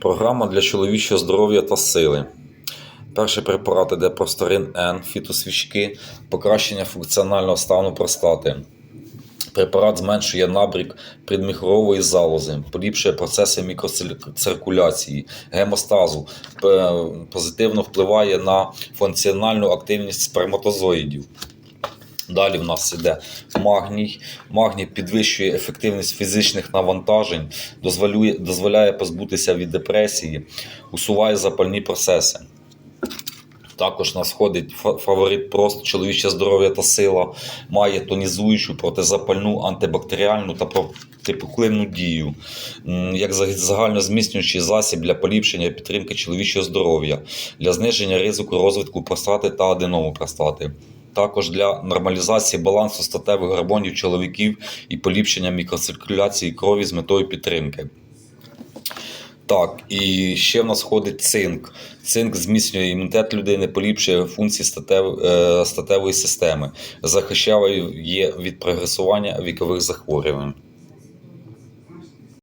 Програма для чоловічого здоров'я та сили. Перший препарат іде просторин Н, фітосвічки, покращення функціонального стану простати. Препарат зменшує набрік предміхорової залози, поліпшує процеси мікроциркуляції, гемостазу, позитивно впливає на функціональну активність сперматозоїдів. Далі в нас іде магній. Магній підвищує ефективність фізичних навантажень, дозволює, дозволяє позбутися від депресії, усуває запальні процеси. Також нас входить фаворит просто чоловіче здоров'я та сила, має тонізуючу, протизапальну, антибактеріальну та протипухлинну дію, як за- загальнозміцнюючий засіб для поліпшення підтримки чоловічого здоров'я, для зниження ризику розвитку простати та аденому простати. Також для нормалізації балансу статевих гормонів чоловіків і поліпшення мікроциркуляції крові з метою підтримки. Так, і ще в нас входить цинк. Цинк зміцнює імунітет людини, поліпшує функції статев, е, статевої системи, захищає від прогресування вікових захворювань.